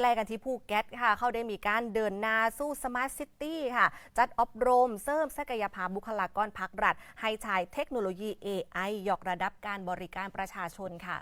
ไล่กันที่ภูเก็ตค่ะ เขาได้มีการเดินหน้าสู้สมาร์ทซิตี้ค่ะ จัดอบรมเสริมศักยภาพบุคลากรภาครัฐ ให้ใช้เทคโนโลยี AI ยกระดับการบริการประชาชนค่ะ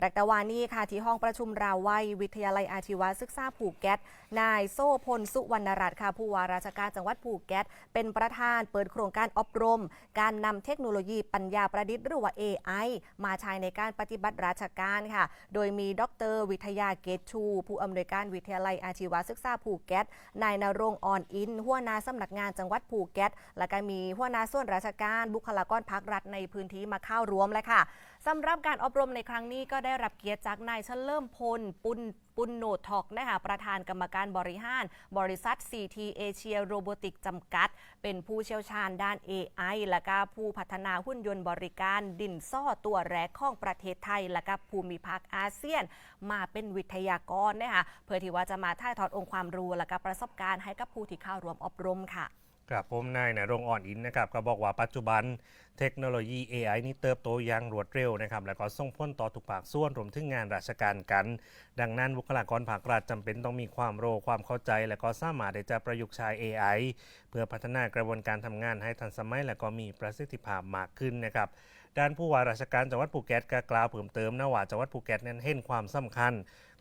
รักตะวานี้ค่ะที่ห้องประชุมราวัยวิทยาลัยอาชีวศึกษาภูเก็ต นายโซ่พลสุวรรณรัตน์ค่ะผู้ว่าราชการจังหวัดภูเก็ต เป็นประธานเปิดโครงการอบรม การนำเทคโนโลยีปัญญาประดิษฐ์หรือว่า AI มาใช้ในการปฏิบัติราชการค่ะ โดยมีดร วิทยาเกตชู ผู้อำนวยการวิทยาลัยอาชีวศึกษาภูเก็ต นายนรงอ่อนอินหัวหน้าสำนักงานจังหวัดภูเก็ต และก็มีหัวหน้าส่วนราชการบุคลากรภาครัฐในพื้นที่มาเข้าร่วมเลยค่ะสำหรับการอบรมในครั้งนี้ก็ได้รับเกียรติจากนายเฉลิมพลปุณปุณโนทอกนะคะประธานกรรมการบริหาร บริษัท CT เอเชียโรบอติกจำกัด เป็นผู้เชี่ยวชาญด้าน AI และก็ผู้พัฒนาหุ่นยนต์บริการดินซ่อตัวแรกของประเทศไทย และก็ภูมิภาคอาเซียน มาเป็นวิทยากรนะคะเพื่อที่ว่าจะมาถ่ายทอดองค์ความรู้และก็ประสบการณ์ให้กับผู้ที่เข้าร่วมอบรมค่ะ ครับผมนายนรงอ่อนอินนะครับก็บอกว่าปัจจุบันเทคโนโลยี AI นี่เติบโตอย่างรวดเร็วนะครับแล้วก็ส่งผลต่อทุกภาคส่วนรวมถึงงานราชการกัน ดังนั้นบุคลากรภาครัฐจำเป็นต้องมีความรู้ความเข้าใจ และก็สามารถที่จะประยุกต์ใช้ AI เพื่อพัฒนากระบวนการทำงานให้ทันสมัย และก็มีประสิทธิภาพมากขึ้นนะครับด้านผู้ว่าราชการจังหวัดภูเก็ตก็กล่าวเพิ่มเติมนะว่าจังหวัดภูเก็ตนั้นเห็นความสำคัญ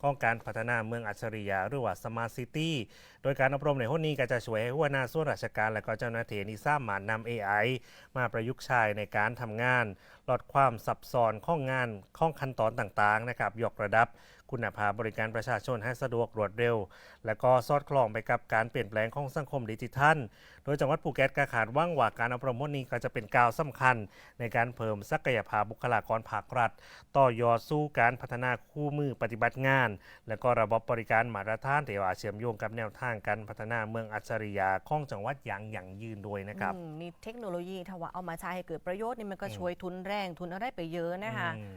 ของการพัฒนาเมืองอัจฉริยะหรือว่า Smart City โดยการอบรมในห้องนี้ก็จะช่วยให้หัวหน้าส่วนราชการ และก็เจ้าหน้าที่นี่สามารถนำ AI มาประยุกต์ใช้ในการทำงาน ลดความซับซ้อนข้องงานข้องขั้นตอนต่างๆนะครับยกระดับคุณภาพบริการประชาชนให้สะดวกรวดเร็ว และก็สอดคล้องไปกับการเปลี่ยนแปลงของสังคมดิจิทัล โดยจังหวัดภูเก็ตก็ขาดว่างว่าการอบรมนี้ก็จะเป็นก้าวสำคัญ ในการเพิ่มศักยภาพบุคลากรภาครัฐ ต่อยอดสู้การพัฒนาคู่มือปฏิบัติงานและก็ระบบบริการมาตรฐานที่ว่าเชื่อมโยงกับแนวทางการพัฒนาเมืองอัจฉริยะของจังหวัดอย่างยั่งยืนด้วยนะครับอืมนี่เทคโนโลยีถ้าว่าเอามาใช้ให้เกิดประโยชน์นี่มันก็ช่วยทุนแรงทุนอะไรไปเยอะนะคะอืม